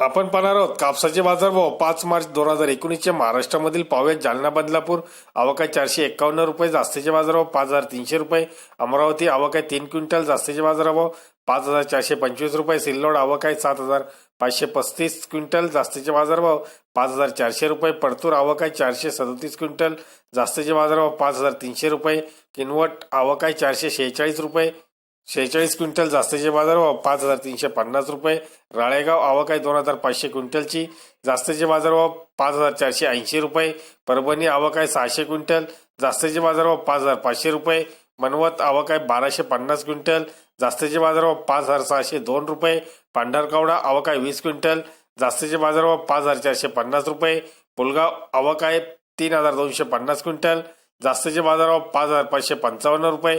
आपण पाहणार आहोत कापसाचे बाजारभाव पाच मार्च दोन हजार एकोणीसच्या महाराष्ट्रामधील पाव्यात जालना बदलापूर आवकाय चारशे एक्कावन्न रुपये जास्तीचे बाजारभाव पाच हजार तीनशे रुपये अमरावती आवकाय तीन क्विंटल जास्तीचे बाजारभाव पाच हजार चारशे पंचवीस रुपये सिल्लोड आवकाय सात हजार पाचशे पस्तीस क्विंटल जास्तीचे बाजारभाव पाच हजार चारशे रुपये परतूर आवकाय चारशे सदतीस क्विंटल जास्तीचे बाजारभाव पाच हजार तीनशे रुपये किनवट आवकाय चारशे शेहेचाळीस रुपये शेहेचाळीस क्विंटल जास्तीचे बाजारभाव पाच हजार तीनशे पन्नास रुपये. राळेगाव आवकाय दोन हजार पाचशे क्विंटलची जास्तीचे बाजारभाव पाच हजार चारशे ऐंशी रुपये. परभणी आवकाय सहाशे क्विंटल जास्तीचे बाजारभाव पाच हजार पाचशे रुपये. मनवत आवकाय बाराशे पन्नास क्विंटल जास्तीचे बाजारभाव पाच हजार सहाशे दोन रुपये. पांढरकावडा आवकाय वीस क्विंटल जास्तीचे बाजारभाव पाच हजार चारशे पन्नास रुपये. पुलगाव आवकाय तीन हजार दोनशे पन्नास क्विंटल जास्तीचे बाजारभाव पाच हजार पाचशे पंचावन्न रुपये.